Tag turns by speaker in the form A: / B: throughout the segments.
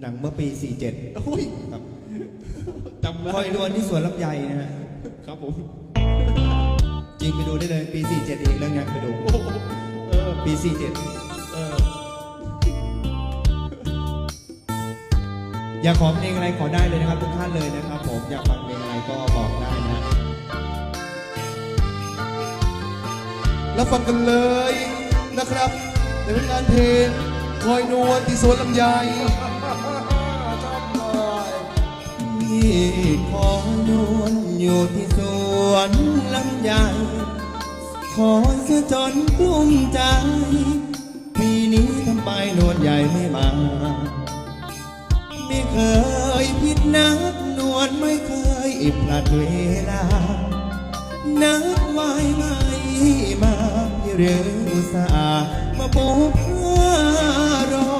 A: หนังเมื่อปี 47
B: โอ้ย
A: ครับ
B: จำได้
A: คอยนวลที่สวนลำไยนะฮะ
B: ครับผม
A: จริงไปดูได้เลยปี 47เองเรื่องเนี้ยไปดู
B: โอ้โหเออ
A: ปี
B: เออ
A: 47อยากขอเพลงอะไรขอได้เลยนะครับทุกท่านเลยนะครับผมอยากฟังเพลงอะไรก็บอกได้นะ
C: แล้วฟังกันเลยนะครับในผลงานเพลงคอยนวลที่สวนลำไย
A: อยู่ที่สวนลำไยขอเสียจนกลุ้มใจ ปีนี้ทำไมนวลใหญ่ไม่มา ไม่เคยผิดนัดนวลไม่เคยพลาดเวลา นัดไว้ไม่มาพี่เรืออุตส่ามาปูผ้ารอ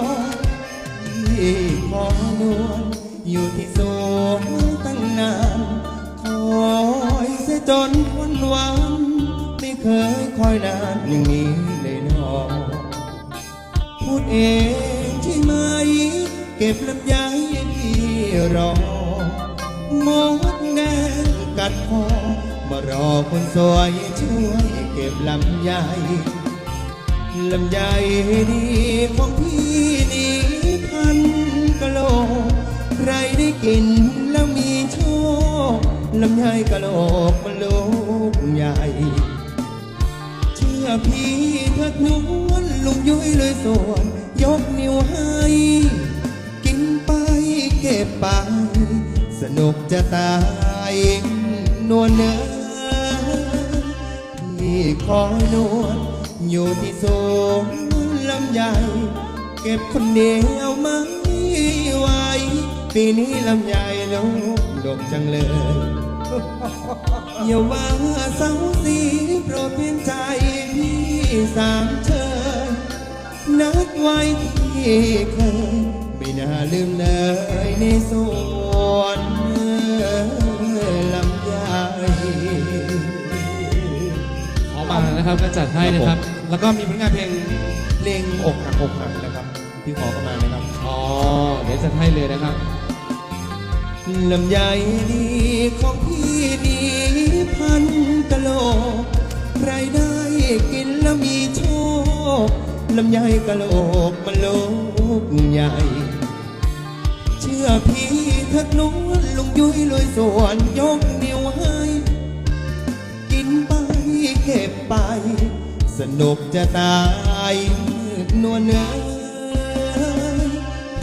A: ที่ขอนวลอยู่ที่ส จนวันวันไม่เคยคอยนานอย่างนี้เลยนอพูดเองใช่ไหม เก็บลำไยที่รอมดแดงกัดคอมารอคนสวยช่วยเก็บลำไยลำไยดีของพี่นี่พันกะโล ใครได้กิน ลำไยกะโลกมันลูกใหญ่ เชื่อพี่เถิดนวลลุงยุ้ยเลยส่วน ยกนิ้วให้ กินไปเก็บไป สนุกจะตายนวลเนื้อที่คอยนวลอยู่ที่สวนลำไยเก็บคนเดียวไม่ไหวปีนี้ลำไยลูกดกจังเลย อย่าว่าเสาสีโปรดเพียงใจพี่สามเชยนัดไว้ที่เคยไม่น่าลืมเลยในสวนลำไย
B: ขอมานะครับก็จัดให้นะครับ แล้วก็มีผลงานเพลง
A: เพลงอกหักอกหักนะครับที่ขอเข้ามานะครับ
B: อ๋อเดี๋ยวจัดให้เลยนะครับ
A: ลำไยดี กินแล้วมีโชคลำไยกะโหลกมันโลกใหญ่ เชื่อพี่เถิดนวลลุงยุ้ยเลยส่วนยกนิ้วให้ กินไปเก็บไป สนุกจะตายนวลเนื้อ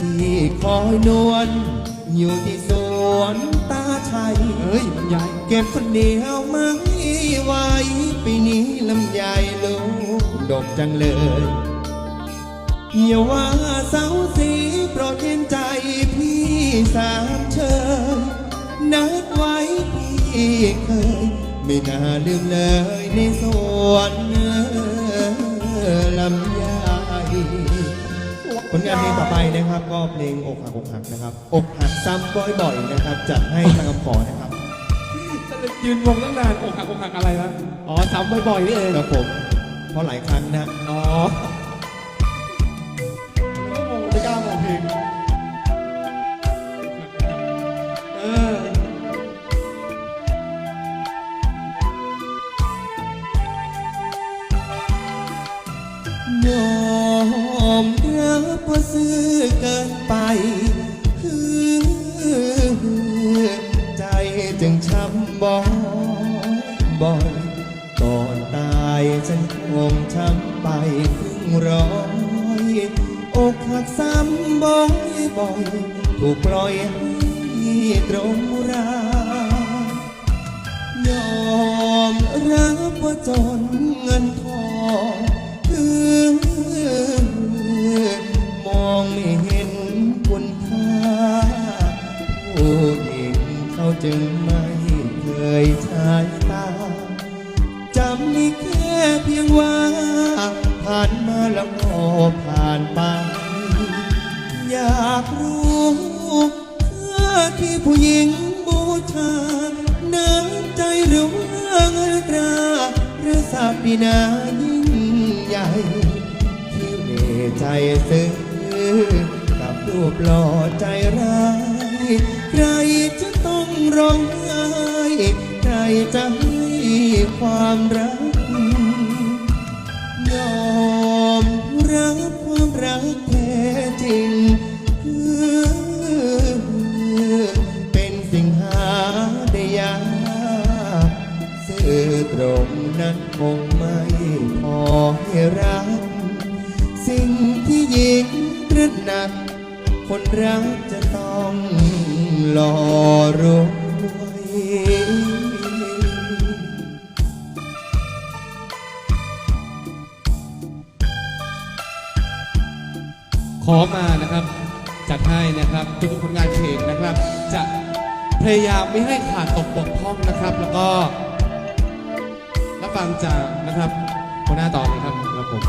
A: พี่คอยนวลอยู่ที่สวน ตาชัย
B: เฮ้ยลำไย
A: เก็บคนเดียวไม่ไหวปีนี้ลำไยลูกดกจังเลยอย่าว่าเสาสีโปรดเห็นใจพี่สามเชยนัดไว้พี่เคย ไม่น่าลืมเลยในสวนลำไยผ ลงานเพลงต่อไปนะครับ ก็เพลงอกหักอกหักนะครับอกหักซ้ำบ่อยๆนะครับจัดให้ทางคำขอนะครับ
B: ยืนงงตั้งนานอกหักอกหักอะไรนะอ๋อซ้ำบ่อยๆนี่เอง
A: ครับผม เพราะหลายครั้งนะ
B: อ๋อ
C: ไม่กล้ามองเพลง
B: เออ
A: ยอมรั บว่าซื่อเกินไปฮือใจจึงช้ำบ่บ่อยก่อนตายฉันคงช้ำไปครึ่งร้อยอกหักซ้ำบ่อยบ่อยถูกปล่อยให้ตรงรายอมรับว่าจนเงินทอง จึงไม่เคยใช้ตาจำนี่แค่เพียงว่า ผ่านมาแล้วก็ผ่านไป อยากรู้ค่าที่ผู้หญิงบูชาน้ำใจหรือว่าเงินตราหรือศักดินายิ่งใหญ่ ที่เมใจซื้อกับรูปหล่อใจร้าย ใครจะต้องร้องไห้ใครจะให้ความรัก ยอมรับความรักแท้จริงเป็นสิ่งหาได้ยากสื่อตรงนั้นคงไม่พอให้รัก สิ่งที่ยิ่งตระหนักคนรักจะ หล่อรวย
B: ขอมานะครับ จัดให้นะครับทุกผลงานเพลงนะครับ จะพยายามไม่ให้ขาดตกบกพร่องนะครับ แล้วก็รับฟังจากนะครับหัวหน้าต่อเลยครับครับผม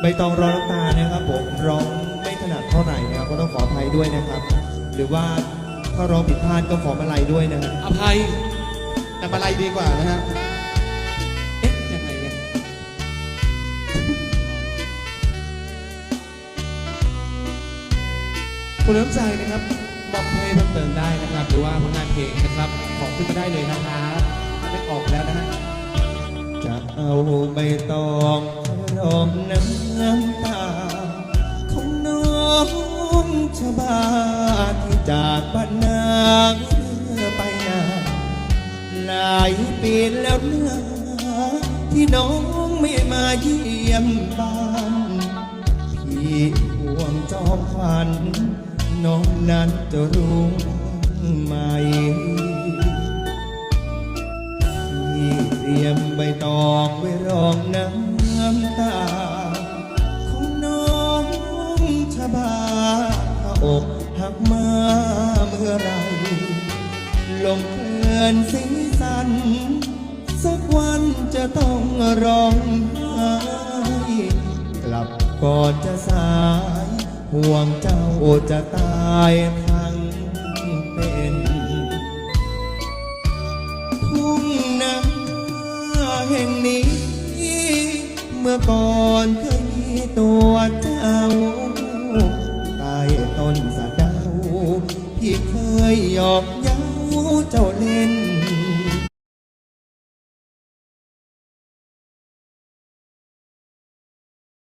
A: ใบตองร้องน้ำตานะครับผมร้องไม่ถนัดเท่าไหร่นะครับก็ต้องขออภัยด้วยนะครับ หรือว่าถ้าร้องผิดพลาดก็ขอมาลัยด้วยนะครับ
B: อภัย
C: แต่มาลัยดีกว่านะฮะ
B: เอ๊ะยังไงเนี่ยคุณน้ำใจนะครับมอบให้เพิ่มเติมได้นะครับ หรือว่าผลงานเพลงนะครับขอขึ้นมาได้เลยนะครับได้ออกแล้วนะฮะ
A: จะเอาใบตองรอง น้องไม่มาเยี่ยมบ้านพี่ห่วงจอมขวัญน้องนั้นจะรู้ไหมที่เตรียมใบตองไว้รองน้ำตา ของน้องชะบาถ้าอกหักมาเมื่อไรลงเพลินสีสัน สักวันจะต้องร้องไห้กลับก่อนจะสาย ห่วงเจ้าจะตายทั้งเป็นทุ่งนาแห่งนี้ เมื่อก่อนเคย